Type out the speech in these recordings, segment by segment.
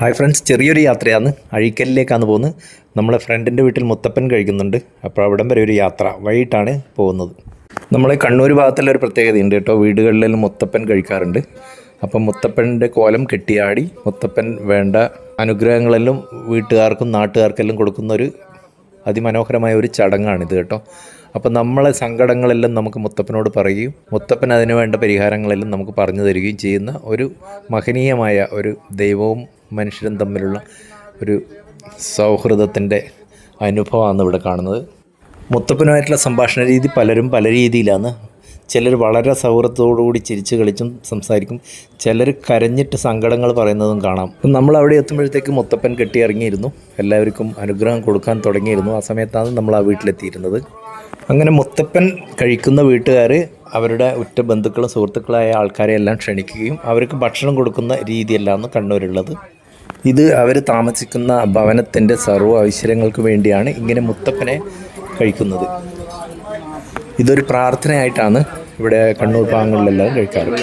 Hi friends ചെറിയൊരു യാത്രയാണ്. അഴീക്കലിലേക്കാണ് പോകുന്നത്. നമ്മളെ ഫ്രണ്ടിന്റെ വീട്ടിൽ മുത്തപ്പൻ കഴിക്കുന്നുണ്ട്. അപ്പോൾ അവിടം വരെ ഒരു യാത്ര വൈകിട്ടാണ് പോകുന്നത്. നമ്മളെ കണ്ണൂർ ഭാഗത്തുള്ള ഒരു പ്രത്യേകതയുണ്ട് കേട്ടോ. വീടുകളിലെല്ലാം മുത്തപ്പൻ കഴിക്കാറുണ്ട്. അപ്പം മുത്തപ്പന്റെ കോലം കെട്ടിയാടി. മുത്തപ്പൻ വേണ്ട അനുഗ്രഹങ്ങളെല്ലാം വീട്ടുകാർക്കും നാട്ടുകാർക്കെല്ലാം കൊടുക്കുന്ന ഒരു അതിമനോഹരമായ ഒരു ചടങ്ങാണിത് കേട്ടോ. അപ്പം നമ്മളെ സങ്കടങ്ങളെല്ലാം നമുക്ക് മുത്തപ്പനോട് പറയുകയും മുത്തപ്പൻ അതിനു വേണ്ട പരിഹാരങ്ങളെല്ലാം നമുക്ക് പറഞ്ഞു തരികയും ചെയ്യുന്ന ഒരു മഹനീയമായ ഒരു ദൈവവും മനുഷ്യരും തമ്മിലുള്ള ഒരു സൗഹൃദത്തിന്റെ അനുഭവമാണ് ഇവിടെ കാണുന്നത്. മുത്തപ്പനുമായിട്ടുള്ള സംഭാഷണ രീതി പലരും പല രീതിയിലാണ്. ചിലർ വളരെ സൗഹൃദത്തോടുകൂടി ചിരിച്ച് കളിച്ചും സംസാരിക്കും. ചിലർ കരഞ്ഞിട്ട് സങ്കടങ്ങൾ പറയുന്നതും കാണാം. നമ്മൾ അവിടെ എത്തുമ്പോഴത്തേക്ക് മുത്തപ്പൻ കെട്ടിയിറങ്ങിയിരുന്നു. എല്ലാവർക്കും അനുഗ്രഹം കൊടുക്കാൻ തുടങ്ങിയിരുന്നു. ആ സമയത്താണ് നമ്മൾ ആ വീട്ടിലെത്തിയിരുന്നത്. അങ്ങനെ മുത്തപ്പൻ കഴിക്കുന്ന വീട്ടുകാർ അവരുടെ ഉറ്റ ബന്ധുക്കളും സുഹൃത്തുക്കളായ ആൾക്കാരെ എല്ലാം ക്ഷണിക്കുകയും അവർക്ക് ഭക്ഷണം കൊടുക്കുന്ന രീതിയല്ലാന്ന് കണ്ണൂരുള്ളത്. ഇത് അവർ താമസിക്കുന്ന ഭവനത്തിന്റെ സർവ ഐശ്വര്യങ്ങൾക്ക് വേണ്ടിയാണ് ഇങ്ങനെ മുത്തപ്പനെ കഴിക്കുന്നത്. ഇതൊരു പ്രാർത്ഥനയായിട്ടാണ് ഇവിടെ കണ്ണൂർ ഭാഗങ്ങളിലെല്ലാം കഴിക്കാറ്.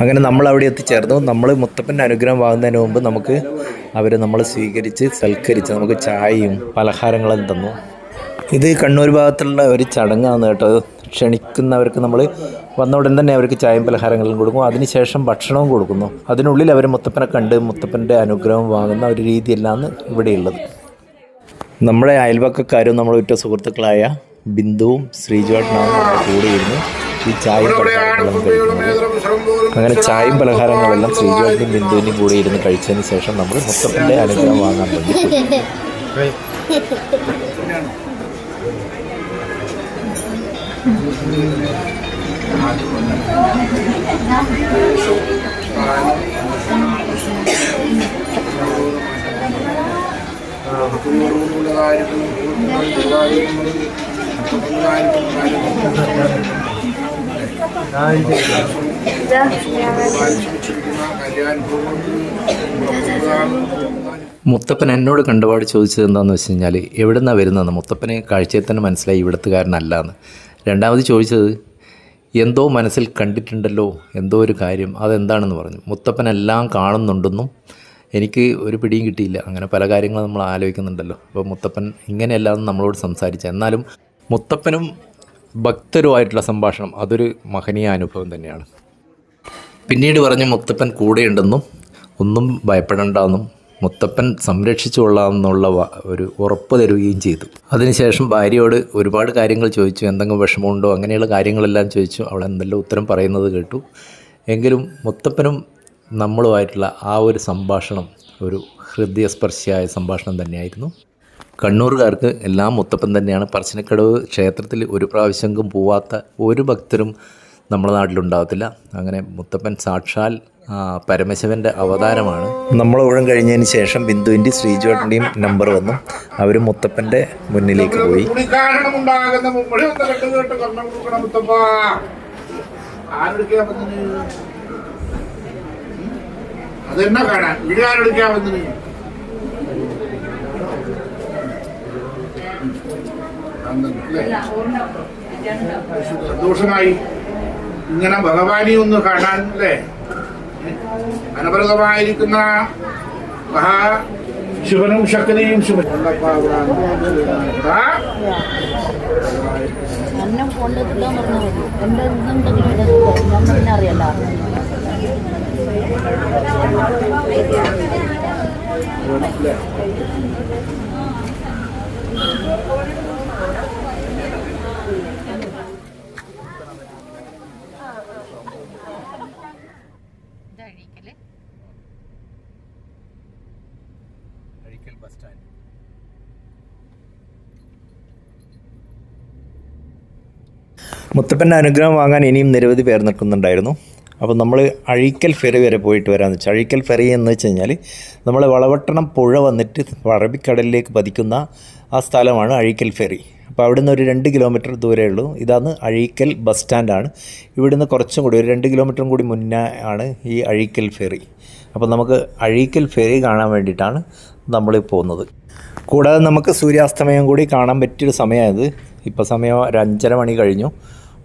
അങ്ങനെ നമ്മൾ അവിടെ എത്തിച്ചേർന്നു. നമ്മൾ മുത്തപ്പന്റെ അനുഗ്രഹം വാങ്ങുന്നതിന് മുമ്പ് നമുക്ക് അവർ നമ്മളെ സ്വീകരിച്ച് സൽക്കരിച്ച് നമുക്ക് ചായയും പലഹാരങ്ങളും തന്നു. ഇത് കണ്ണൂർ ഭാഗത്തുള്ള ഒരു ചടങ്ങാണ് കേട്ടോ. ക്ഷണിക്കുന്നവർക്ക് നമ്മൾ വന്ന ഉടൻ തന്നെ അവർക്ക് ചായയും പലഹാരങ്ങളും കൊടുക്കും. അതിനുശേഷം ഭക്ഷണവും കൊടുക്കുന്നു. അതിനുള്ളിൽ അവർ മുത്തപ്പനെ കണ്ട് മുത്തപ്പന്റെ അനുഗ്രഹം വാങ്ങുന്ന ഒരു രീതിയല്ലാന്ന് ഇവിടെയുള്ളത്. നമ്മുടെ അയൽവക്കക്കാരും നമ്മുടെ ഉറ്റ സുഹൃത്തുക്കളായ ബിന്ദുവും ശ്രീജുവേട്ടനാണ് നമ്മുടെ കൂടെ ഇരുന്ന് ഈ ചായയും പലഹാരങ്ങളും കഴിക്കുന്നത്. അങ്ങനെ ചായയും പലഹാരങ്ങളെല്ലാം ശ്രീജുവേട്ടനും ബിന്ദുവിനും കൂടെ ഇരുന്ന് കഴിച്ചതിന് ശേഷം നമ്മൾ മുത്തപ്പന്റെ അനുഗ്രഹം വാങ്ങാൻ വേണ്ടി മുത്തപ്പൻ എന്നോട് കണ്ടുപാട് ചോദിച്ചത് എന്താണെന്ന് വെച്ച് കഴിഞ്ഞാൽ എവിടെ നിന്നാണ് വരുന്നതെന്ന് മുത്തപ്പനെ കാഴ്ചയിൽ തന്നെ മനസ്സിലായി ഇവിടുത്തുകാരനല്ല എന്ന് രണ്ടാമത് ചോദിച്ചത് എന്തോ മനസ്സിൽ കണ്ടിട്ടുണ്ടല്ലോ എന്തോ ഒരു കാര്യം അതെന്താണെന്ന് പറഞ്ഞു. മുത്തപ്പനെല്ലാം കാണുന്നുണ്ടെന്നും എനിക്ക് ഒരു പിടിയും കിട്ടിയില്ല. അങ്ങനെ പല കാര്യങ്ങളും നമ്മൾ ആലോചിക്കുന്നുണ്ടല്ലോ. അപ്പോൾ മുത്തപ്പൻ ഇങ്ങനെയല്ലാന്ന് നമ്മളോട് സംസാരിച്ച. എന്നാലും മുത്തപ്പനും ഭക്തരുമായിട്ടുള്ള സംഭാഷണം അതൊരു മഹനീയ അനുഭവം തന്നെയാണ്. പിന്നീട് പറഞ്ഞ് മുത്തപ്പൻ കൂടെയുണ്ടെന്നും ഒന്നും ഭയപ്പെടണ്ടെന്നും മുത്തപ്പൻ സംരക്ഷിച്ചു എന്നുള്ള ഒരു ഉറപ്പ് തരുകയും ചെയ്തു. അതിനുശേഷം ഭാര്യയോട് ഒരുപാട് കാര്യങ്ങൾ ചോദിച്ചു. എന്തെങ്കിലും വിഷമമുണ്ടോ? അങ്ങനെയുള്ള കാര്യങ്ങളെല്ലാം ചോദിച്ചു. അവൾ എന്തെല്ലാം ഉത്തരം പറയുന്നത് കേട്ടു. എങ്കിലും മുത്തപ്പനും നമ്മളുമായിട്ടുള്ള ആ ഒരു സംഭാഷണം ഒരു ഹൃദയസ്പർശിയായ സംഭാഷണം തന്നെയായിരുന്നു. കണ്ണൂറുകാർക്ക് എല്ലാം മുത്തപ്പൻ തന്നെയാണ്. പറശ്ശിനിക്കടവ് ക്ഷേത്രത്തിൽ ഒരു പ്രാവശ്യമെങ്കിലും പോവാത്ത ഒരു ഭക്തരും നമ്മുടെ നാട്ടിലുണ്ടാകത്തില്ല അങ്ങനെ മുത്തപ്പൻ സാക്ഷാൽ പരമശിവന്റെ അവതാരമാണ്. നമ്മൾ ഊഴം കഴിഞ്ഞതിന് ശേഷം ബിന്ദുവിന്റെ ശ്രീജുവേട്ടന്റെയും നമ്പർ വന്നു. അവർ മുത്തപ്പന്റെ മുന്നിലേക്ക് പോയി. ദോഷമായി അതെന്നാ കാണാൻ? വന്നിന്? സന്തോഷമായി. ഇങ്ങനെ ഭഗവാനെ ഒന്ന് കാണാൻ അല്ലേ? അനവരതമായിരിക്കുന്ന മഹാ ശിവനും ശക്തിയും ശിവ അന്നം അറിയല്ല മുത്തപ്പന്റെ അനുഗ്രഹം വാങ്ങാൻ ഇനിയും നിരവധി പേർ നിൽക്കുന്നുണ്ടായിരുന്നു. അപ്പോൾ നമ്മൾ അഴീക്കൽ ഫെറി വരെ പോയിട്ട് വരാമെന്ന് വെച്ചാൽ അഴീക്കൽ ഫെറി എന്ന് വെച്ച് കഴിഞ്ഞാൽ നമ്മൾ വളവട്ടണം പുഴ വന്നിട്ട് അറബിക്കടലിലേക്ക് പതിക്കുന്ന ആ സ്ഥലമാണ് അഴീക്കൽ ഫെറി. അപ്പോൾ അവിടുന്ന് ഒരു രണ്ട് കിലോമീറ്റർ ദൂരേ ഉള്ളൂ. ഇതാണ് അഴീക്കൽ ബസ് സ്റ്റാൻഡാണ്. ഇവിടുന്ന് കുറച്ചും കൂടി ഒരു രണ്ട് കിലോമീറ്ററും കൂടി മുന്നേ ആണ് ഈ അഴീക്കൽ ഫെറി. അപ്പോൾ നമുക്ക് അഴീക്കൽ ഫെറി കാണാൻ വേണ്ടിയിട്ടാണ് നമ്മൾ പോകുന്നത്. കൂടാതെ നമുക്ക് സൂര്യാസ്തമയം കൂടി കാണാൻ പറ്റിയൊരു സമയമായത്. ഇപ്പോൾ സമയം ഒരു അഞ്ചര മണി കഴിഞ്ഞു.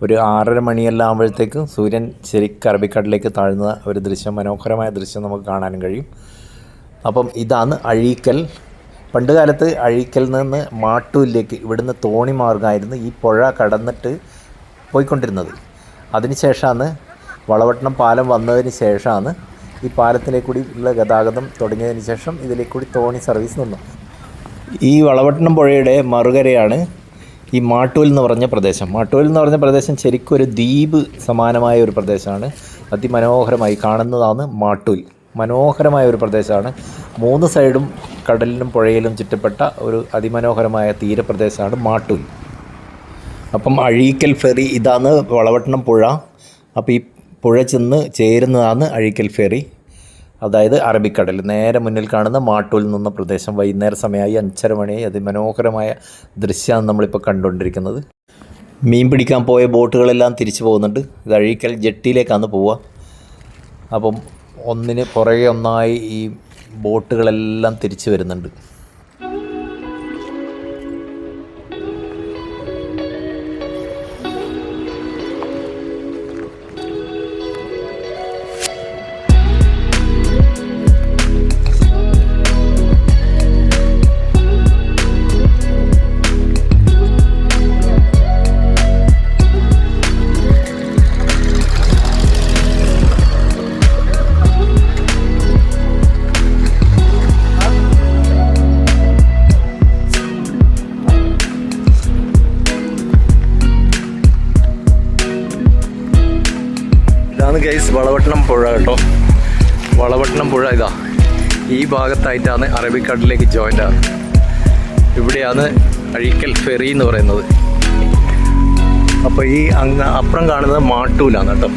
ഒരു ആറര മണിയെല്ലാം ആകുമ്പോഴത്തേക്കും സൂര്യൻ ശരിക്കും അറബിക്കടലിലേക്ക് താഴ്ന്ന ഒരു ദൃശ്യം മനോഹരമായ ദൃശ്യം നമുക്ക് കാണാനും കഴിയും. അപ്പം ഇതാണ് അഴീക്കൽ. പണ്ട് കാലത്ത് അഴീക്കൽ നിന്ന് മാട്ടൂലിലേക്ക് ഇവിടുന്ന് തോണി മാർഗമായിരുന്നു ഈ പുഴ കടന്നിട്ട് പോയിക്കൊണ്ടിരുന്നത്. അതിനുശേഷമാണ് വളവട്ടണം പാലം വന്നതിന് ശേഷമാണ് ഈ പാലത്തിലേക്ക് കൂടി ഉള്ള ഗതാഗതം തുടങ്ങിയതിന് ശേഷം ഇതിലേക്ക് കൂടി തോണി സർവീസ് നിന്നു. ഈ വളവട്ടണം പുഴയുടെ മറുകരയാണ് ഈ മാട്ടൂൽ എന്ന് പറഞ്ഞ പ്രദേശം. മാട്ടൂൽ എന്ന് പറഞ്ഞ പ്രദേശം ശരിക്കും ഒരു ദ്വീപ് സമാനമായ ഒരു പ്രദേശമാണ്. അതിമനോഹരമായി കാണുന്നതാണ് മാട്ടൂൽ. മനോഹരമായ ഒരു പ്രദേശമാണ്. മൂന്ന് സൈഡും കടലിലും പുഴയിലും ചുറ്റപ്പെട്ട ഒരു അതിമനോഹരമായ തീരപ്രദേശമാണ് മാട്ടൂൽ. അപ്പം അഴീക്കൽ ഫെറി ഇതാണ് വളവട്ടണം പുഴ. അപ്പോൾ ഈ പുഴ ചെന്ന് ചേരുന്നതാണ് അഴീക്കൽ ഫെറി. അതായത് അറബിക്കടൽ. നേരെ മുന്നിൽ കാണുന്ന മാട്ടൂൽ നിന്ന പ്രദേശം വൈകുന്നേര സമയമായി അഞ്ചര മണിയായി അതിമനോഹരമായ ദൃശ്യമാണ് നമ്മളിപ്പോൾ കണ്ടുകൊണ്ടിരിക്കുന്നത്. മീൻ പിടിക്കാൻ പോയ ബോട്ടുകളെല്ലാം തിരിച്ചു പോകുന്നുണ്ട്. ഇത് ജെട്ടിയിലേക്കാണ് പോവുക. അപ്പം ഒന്നിന് പുറകെ ഒന്നായി ഈ ബോട്ടുകളെല്ലാം തിരിച്ചു വരുന്നുണ്ട്. ഗൈസ് വളവട്ടണം പുഴ കേട്ടോ. വളവട്ടണം പുഴ ഇതാ. ഈ ഭാഗത്തായിട്ടാണ് അറബിക്കടലിലേക്ക് ജോയിന്റ് ആണ് ഇവിടെയാണ് അഴിക്കൽ ഫെറി എന്ന് പറയുന്നത്. അപ്പോൾ ഈ അങ്ങ് അപ്പുറം കാണുന്നത് മാട്ടൂലാണ് കേട്ടോ.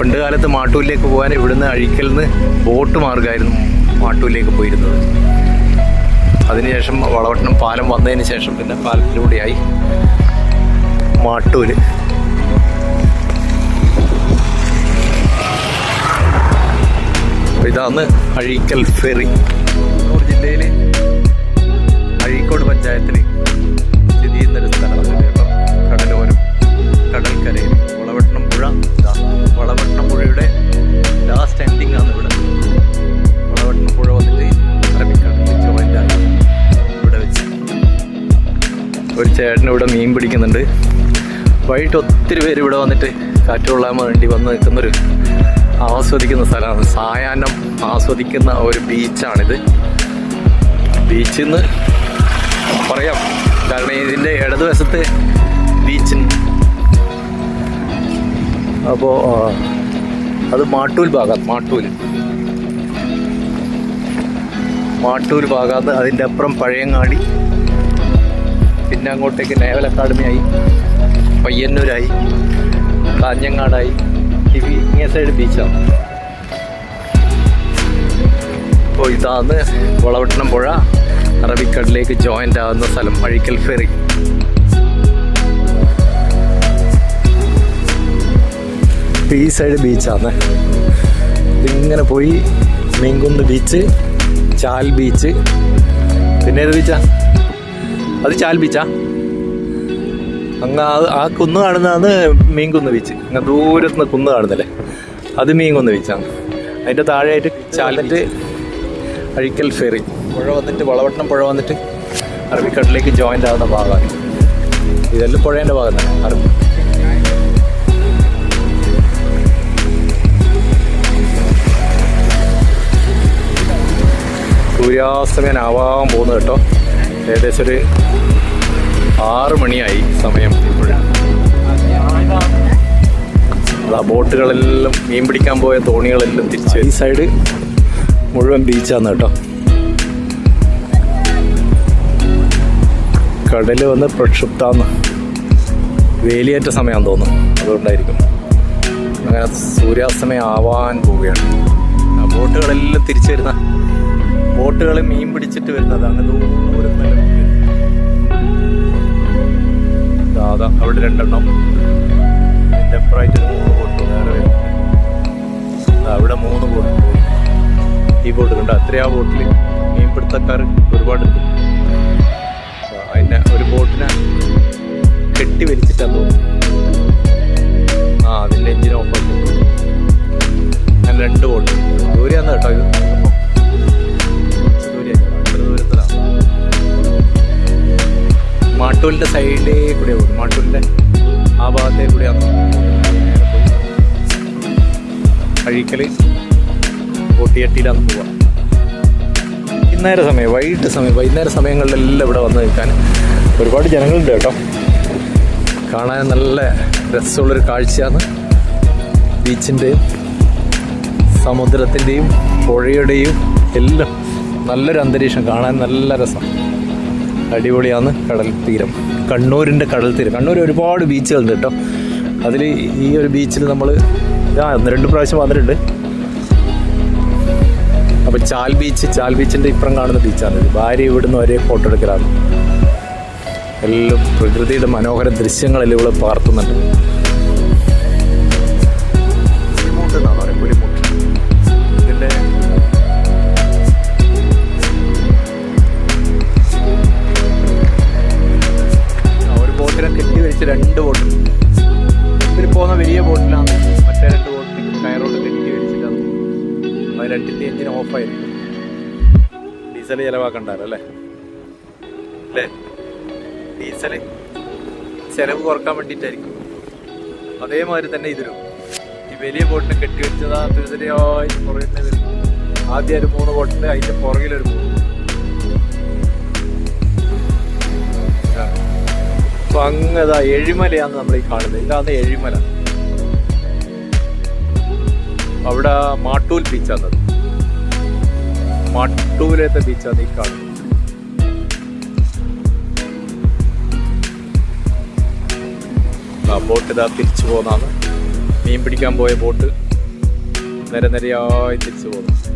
പണ്ട് കാലത്ത് മാട്ടൂലിലേക്ക് പോകാൻ ഇവിടുന്ന് അഴിക്കൽ നിന്ന് ബോട്ട് മാർഗമായിരുന്നു മാട്ടൂലിലേക്ക് പോയിരുന്നത്. അതിനുശേഷം വളവട്ടണം പാലം വന്നതിന് ശേഷം പിന്നെ പാലത്തിലൂടെയായി മാട്ടൂര്. ഇതാണ് അഴീക്കൽ ഫെറി. കണ്ണൂർ ജില്ലയിൽ അഴീക്കോട് പഞ്ചായത്തിൽ സ്ഥിതി ചെയ്യുന്നൊരു സ്ഥലമാണ് കേട്ടോ കടലോരം കടൽക്കരയിൽ വളവട്ടണം പുഴ വളവട്ടണം പുഴയുടെ ലാസ്റ്റ് എൻഡിങ് ആണ് ഇവിടെ. വളവട്ടണം പുഴ വന്നിട്ട് അറബിക്കാണ് ഇവിടെ വെച്ച്. ഒരു ചേട്ടൻ ഇവിടെ മീൻ പിടിക്കുന്നുണ്ട്. വൈകിട്ട് ഒത്തിരി പേര് ഇവിടെ വന്നിട്ട് കാറ്റ് കൊള്ളാൻ വേണ്ടി വന്ന് നിൽക്കുന്നൊരു ആസ്വദിക്കുന്ന സ്ഥലമാണ്. സായാഹ്നം ആസ്വദിക്കുന്ന ഒരു ബീച്ചാണിത്. ബീച്ചിൽ നിന്ന് പറയാം. കാരണം ഇതിന്റെ ഇടതുവശത്ത് ബീച്ചിൽ അപ്പോൾ അത് മാട്ടൂൽ ഭാഗം മാട്ടൂൽ മാട്ടൂർ ഭാഗത്ത് അതിന്റെ അപ്പുറം പഴയങ്ങാടി. പിന്നെ അങ്ങോട്ടേക്ക് നേവൽ അക്കാഡമിയായി പയ്യന്നൂരായി. കാഞ്ഞങ്ങാടായി. ഇങ്ങനെ ഇങ്ങേ സൈഡ് ബീച്ചാണ്. അപ്പോൾ ഇതാണ് വളവട്ടണം പുഴ. അറബിക്കടലിലേക്ക് ജോയിന്റ് ആകുന്ന സ്ഥലം അഴിക്കൽ ഫെറി. ഈ സൈഡ് ബീച്ചാണ് ഇതിങ്ങനെ പോയി മീൻകുന്ന് ബീച്ച് ചാൽ ബീച്ച് പിന്നെ ഏത് ബീച്ചാ അത് ചാൽ ബീച്ചാ അങ്ങ് ആ കുന്ന് കാണുന്നതാണ് മീൻകുന്ന് ബീച്ച് അങ്ങ് ദൂരത്ത് നിന്ന് കുന്ന് കാണുന്നില്ലേ? അത് മീൻകുന്ന് ബീച്ചാണ് അതിന്റെ താഴെയായിട്ട് ചാലിട്ട് അഴിക്കൽ ഫെറി. പുഴ വന്നിട്ട് വളവട്ടണം പുഴ വന്നിട്ട് അറബിക്കടലിലേക്ക് ജോയിന്റ് ആവുന്ന ഭാഗമാണ്. ഇതെല്ലാം പുഴേന്റെ ഭാഗം തന്നെ അറബി. സൂര്യാസ്തമയനാവാൻ പോകുന്നത് കേട്ടോ. ഏകദേശം ഒരു ആറ് മണിയായി സമയം ഇപ്പോഴാണ്. ആ ബോട്ടുകളെല്ലാം മീൻ പിടിക്കാൻ പോയ തോണികളെല്ലാം തിരിച്ച് ഈ സൈഡ് മുഴുവൻ ബീച്ചാണ് കേട്ടോ. കടൽ വന്ന് പ്രക്ഷുബ്ധാന്ന്. വേലിയേറ്റ സമയമാണെന്ന് തോന്നുന്നു. അതുകൊണ്ടായിരിക്കും. അങ്ങനെ സൂര്യാസ്തമയം ആവാൻ പോവുകയാണ്. ബോട്ടുകളെല്ലാം തിരിച്ചു വരുന്ന ബോട്ടുകൾ മീൻ പിടിച്ചിട്ട് വരുന്നത് അങ്ങനെ ദൂരം യാത്രക്കാർ ഒരുപാട് അതിന്റെ ഒരു ബോട്ടിനെ കെട്ടി വലിച്ചിട്ടു ആ അതിന്റെ എഞ്ചിൻ ഓഫ് അങ്ങനെ രണ്ട് ബോട്ട്. ദൂരെയാന്ന് കേട്ടോ ഇത്. മാട്ടൂലിന്റെ മാട്ടൂലിന്റെ സൈഡിലേ കൂടെ പോകും മാട്ടൂലിന്റെ ആ ഭാഗത്തേ കൂടെ കഴിക്കൽ കോട്ടിയട്ടിയിലാണ് പോവുക വൈകുന്നേര സമയം വൈകിട്ട് സമയം വൈകുന്നേര സമയങ്ങളിലെല്ലാം ഇവിടെ വന്ന് നിൽക്കാൻ ഒരുപാട് ജനങ്ങളുണ്ട് കേട്ടോ. കാണാൻ നല്ല രസമുള്ളൊരു കാഴ്ചയാണ്. ബീച്ചിന്റെയും സമുദ്രത്തിന്റെയും പുഴയുടെയും എല്ലാം നല്ലൊരു അന്തരീക്ഷം കാണാൻ നല്ല രസം. അടിപൊളിയാണ് കടൽ തീരം. കണ്ണൂരിന്റെ കടൽ തീരം. കണ്ണൂർ ഒരുപാട് ബീച്ചുകളുണ്ട് കേട്ടോ. അതിൽ ഈ ഒരു ബീച്ചിൽ നമ്മൾ ഒന്ന് രണ്ട് പ്രാവശ്യം വന്നിട്ടുണ്ട്. അപ്പോൾ ചാൽ ബീച്ച് ചാൽ ബീച്ചിന്റെ ഇപ്പുറം കാണുന്ന ബീച്ചാണ് ഇത്. ഭാര്യ ഇവിടുന്ന് ഒരേ ഫോട്ടോ എടുക്കലാണ്. എല്ലാം പ്രകൃതിയുടെ മനോഹര ദൃശ്യങ്ങളെല്ലാം ഇവിടെ പകർത്തുന്നുണ്ട് ഡീസൽ ചിലവാക്കണ്ടാലോ അല്ലേ? അല്ലേ ഡീസൽ ചിലവ് കുറയ്ക്കാൻ വേണ്ടിയിട്ടായിരിക്കും. അതേമാതിരി തന്നെ ഇതിലും. ഈ വലിയ ബോട്ടിനെ കെട്ടി വെച്ചതാ തുരിതരയായി പുറകിൽ വരും ആദ്യം ഒരു മൂന്ന് ബോട്ടിൽ അതിന്റെ പുറകിലൊരു മൂന്ന്. ആ. അങ്ങതാ എഴിമലയാണ് നമ്മൾ ഈ കാണുന്നത് ഇതാണ് എഴിമല. അവിടെ മാട്ടൂൽ ബീച്ചാണ് അത് മാട്ടൂലത്തെ ബീച്ചാണ് ഈ കാണുന്നത്. ബോട്ട് ഇതാ തിരിച്ചു പോകുന്നതാണ്. മീൻ പിടിക്കാൻ പോയ ബോട്ട് നിര നിരയായി തിരിച്ചു പോകുന്നു.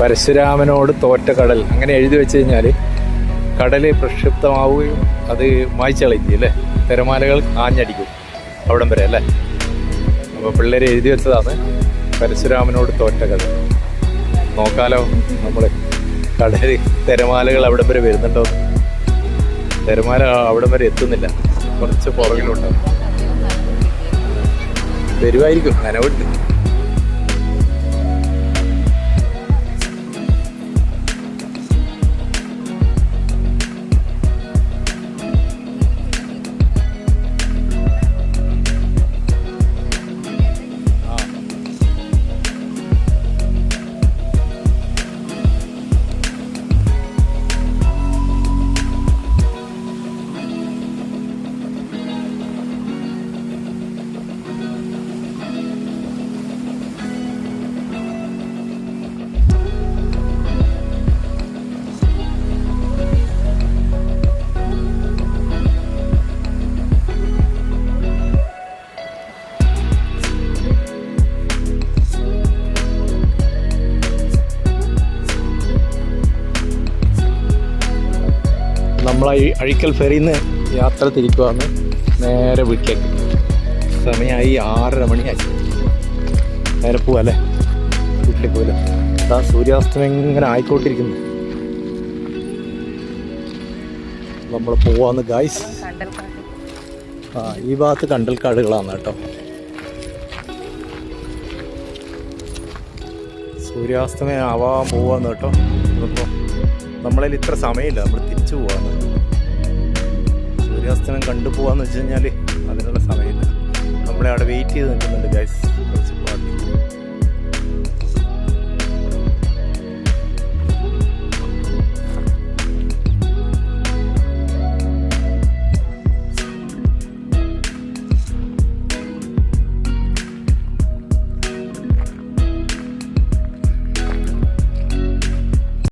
പരശുരാമനോട് തോറ്റ കടൽ അങ്ങനെ എഴുതി വെച്ച് കഴിഞ്ഞാൽ കടൽ പ്രക്ഷുബ്ധമാവുകയും അത് മായ്ച്ചളയും അല്ലേ? തിരമാലകൾ ആഞ്ഞടിക്കും അവിടം വരെ അല്ലേ? അപ്പോൾ പിള്ളേർ എഴുതി വെച്ചതാണ് പരശുരാമനോട് തോറ്റ കടൽ നോക്കാലോ നമ്മൾ കടൽ തിരമാലകൾ അവിടം വരെ വരുന്നുണ്ടോ? തിരമാല അവിടം വരെ എത്തുന്നില്ല. കുറച്ച് പുറകിലുണ്ടാവും വരുമായിരിക്കും നനവുണ്ട്. നമ്മൾ അഴിക്കൽ ഫെറിയിൽ നിന്ന് യാത്ര തിരിക്കുവാന്ന് നേരെ വീട്ടിലേക്ക്. സമയമായി ആറര മണിയായി. നേരെ പോവല്ലേ വീട്ടിലേക്ക് പോലെ അതാ സൂര്യാസ്തമയം ഇങ്ങനെ ആയിക്കോട്ടിരിക്കുന്നു നമ്മൾ പോവാന്ന് ഗായ്സ് ആ ഈ ഭാഗത്ത് കണ്ടൽക്കാടുകളാണ് കേട്ടോ. സൂര്യാസ്തമയം ആവാൻ പോവാന്ന് കേട്ടോ. ഇപ്പോൾ നമ്മളതിൽ ഇത്ര സമയമില്ല. നമ്മൾ തിരിച്ചു പോവാന്ന്. സൂര്യാസ്തമയം കണ്ടുപോകാന്ന് വെച്ച് കഴിഞ്ഞാൽ അതിനുള്ള സമയമില്ല. നമ്മളെ അവിടെ വെയിറ്റ് ചെയ്ത് നിൽക്കുന്നുണ്ട് ഗൈസ്